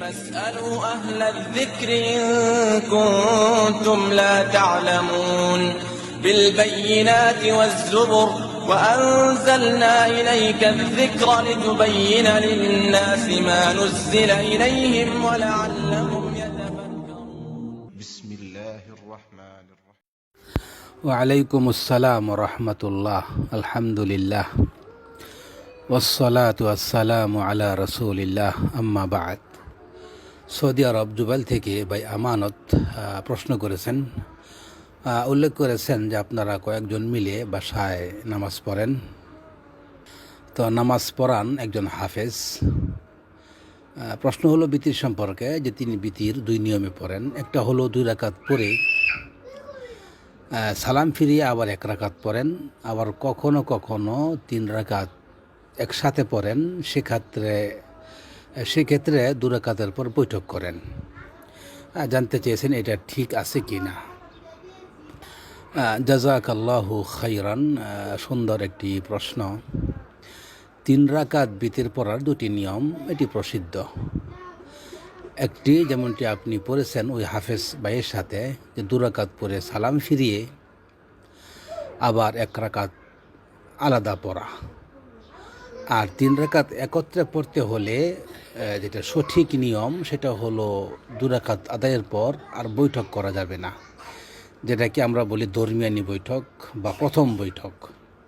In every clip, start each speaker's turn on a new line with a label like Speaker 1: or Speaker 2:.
Speaker 1: فاسألوا أهل الذكر إن كنتم لا تعلمون بالبينات والزبر وأنزلنا إليك الذكر لتبين للناس ما نزل إليهم ولعلهم يتفكرون.
Speaker 2: بسم الله الرحمن الرحيم.
Speaker 3: وعليكم السلام ورحمة الله. الحمد لله. ওসলাত আসসালাম আলা রসুলিল্লাহ, আম্মা বাদ। সৌদি আরব জুবাইল থেকে ভাই আমানত প্রশ্ন করেছেন। উল্লেখ করেছেন যে আপনারা কয়েকজন মিলে বাসায় নামাজ পড়েন। তো নামাজ পড়ান একজন হাফেজ। প্রশ্ন হলো বিতির সম্পর্কে যে তিনি বিতির দুই নিয়মে পড়েন। একটা হলো দুই রাকাত পরে সালাম ফিরিয়ে আবার এক রাকাত পড়েন। আবার কখনো কখনো তিন রাকাত একসাথে পড়েন, সেক্ষেত্রে সেক্ষেত্রে দু রাকাতের পর বৈঠক করেন। জানতে চেয়েছেন এটা ঠিক আছে কি না জাজাক আল্লাহু খাইরান সুন্দর একটি প্রশ্ন। তিন রাকাত বিতের পড়ার দুটি নিয়ম, এটি প্রসিদ্ধ। একটি যেমনটি আপনি পড়েছেন ওই হাফেজ ভাইয়ের সাথে, যে দুরাকাত পরে সালাম ফিরিয়ে আবার এক রাকাত আলাদা পড়া। আর তিন রাকাত একত্রে পড়তে হলে যেটা সঠিক নিয়ম, সেটা হলো দুরাকাত আদায়ের পর আর বৈঠক করা যাবে না। যেটাকে আমরা বলি ধর্মিয়ানি বৈঠক বা প্রথম বৈঠক।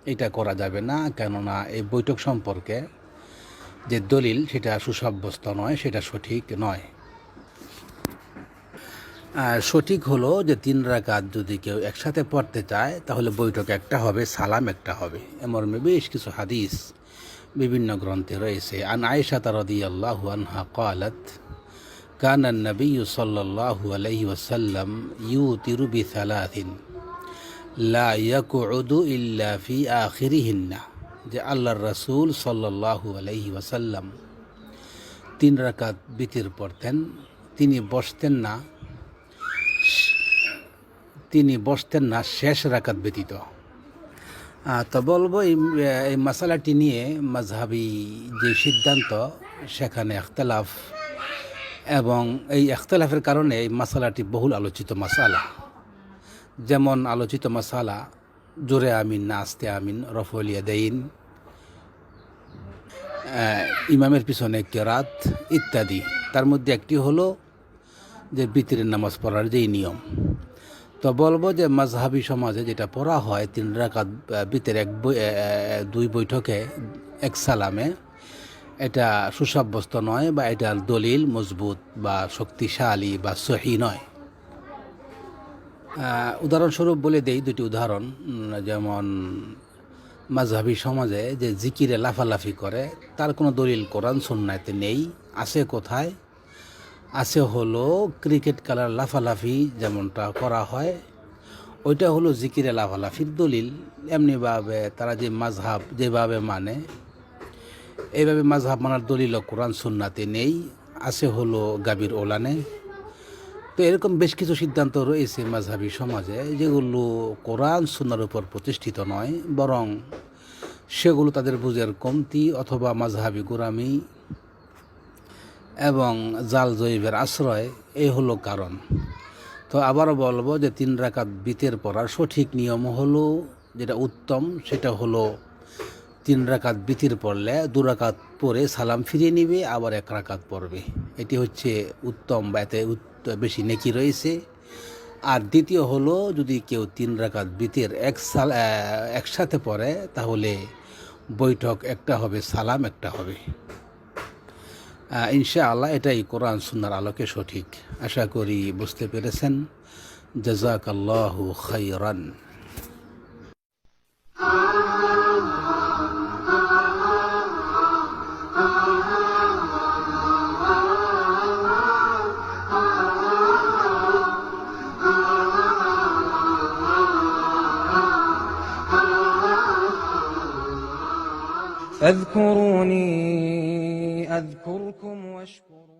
Speaker 3: এটা করা যাবে না, কেননা এই বৈঠক সম্পর্কে যে দলিল, সেটা সুসাব্যস্ত নয়, সেটা সঠিক নয়। সঠিক হলো যে তিন রাকাত যদি কেউ একসাথে পড়তে চায়, তাহলে বৈঠক একটা হবে, সালাম একটা হবে। এমর্মে বেশ কিছু হাদিস বিভিন্ন গ্রন্থে রয়েছে, আন আয়েশা তারদি আল্লাহ আনহা কালাত, কান নবী সাল্লাহু আলহি ওসাল্লাম ইউ তিরুবি সালাহিন লা ইয়াকুদু ইল্লা ফি আখিরিহিন্না যে আল্লাহর রসুল সাল্লাহু আলহি ওসাল্লাম তিন রাকাত বিতির পড়তেন তিনি বসতেন না, তিনি বসতেন না, শেষ রাকাত ব্যতীত। তো বলব এই এই মশালাটি নিয়ে মাঝহাবি যে সিদ্ধান্ত, সেখানে এখতলাফ এবং এই এখতলাফের কারণে এই মশালাটি বহুল আলোচিত মশালা। যেমন আলোচিত মশালা, জোরে আমিন না আস্তে আমিন রফলিয়া দেইন ইমামের পিছনে কেরাত ইত্যাদি। তার মধ্যে একটি হলো যে বিতিরের নামাজ পড়ার যেই নিয়ম। তো বলব যে মাজহাবি সমাজে যেটা পড়া হয়, তিন রাকাত বিতের এক দুই বৈঠকে এক সালামে, এটা সুসাব্যস্ত নয় বা এটার দলিল মজবুত বা শক্তিশালী বা সহি নয়। উদাহরণস্বরূপ বলে দেই দুটি উদাহরণ যেমন মাঝহাবি সমাজে যে জিকিরে লাফালাফি করে, তার কোনো দলিল কোরআন সন্ন্যাতে নেই, আছে কোথায় আছে হলো ক্রিকেট খেলার লাফালাফি যেমনটা করা হয়, ওইটা হলো জিকিরে লাফালাফির দলিল। এমনিভাবে তারা যে মাঝহাব যেভাবে মানে এইভাবে মাঝহাব মানার দলিল কোরআন সুন্নাতে নেই, আছে হলো গাবির ওলানে। তো এরকম বেশ কিছু সিদ্ধান্ত রয়েছে মাঝহাবি সমাজে, যেগুলো কোরআন সুন্নার উপর প্রতিষ্ঠিত নয়, বরং সেগুলো তাদের বুঝের কমতি অথবা মাঝহাবি গোরামি এবং জাল জৈবের আশ্রয় এই হলো কারণ। তো আবারও বলব যে তিন রাকাত বিতের পড়ার সঠিক নিয়ম হলো, যেটা উত্তম, সেটা হলো তিন রাকাত বিতির পড়লে দু রাকাত পরে সালাম ফিরিয়ে নিবে, আবার এক রাকাত পড়বে। এটি হচ্ছে উত্তম বা এতে বেশি নেকি রয়েছে। আর দ্বিতীয় হলো, যদি কেউ তিন রাকাত বিতের এক সাল একসাথে পড়ে, তাহলে বৈঠক একটা হবে, সালাম একটা হবে। আহ, ইনশাআল্লাহ এটাই কোরআন সুন্নার আলোকে সঠিক। আশা করি বুঝতে পেরেছেন। জাজাক আল্লাহ খাইরান
Speaker 1: فاذكروني أذكركم واشكروا